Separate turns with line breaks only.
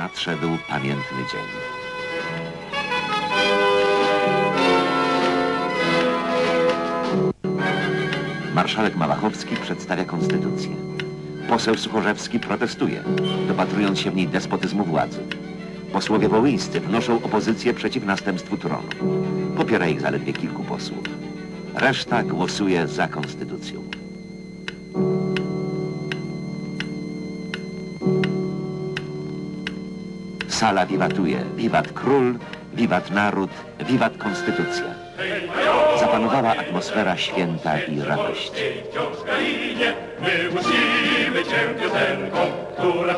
nadszedł pamiętny dzień. Marszałek Malachowski przedstawia konstytucję. Poseł Suchorzewski protestuje, dopatrując się w niej despotyzmu władzy. Posłowie wołyńscy wnoszą opozycję przeciw następstwu tronu. Popiera ich zaledwie kilku posłów. Reszta głosuje za konstytucją. Sala wiwatuje. Wiwat król, wiwat naród, wiwat konstytucja. Zapanowała atmosfera święta i radości.
my musimy cię piosenką, która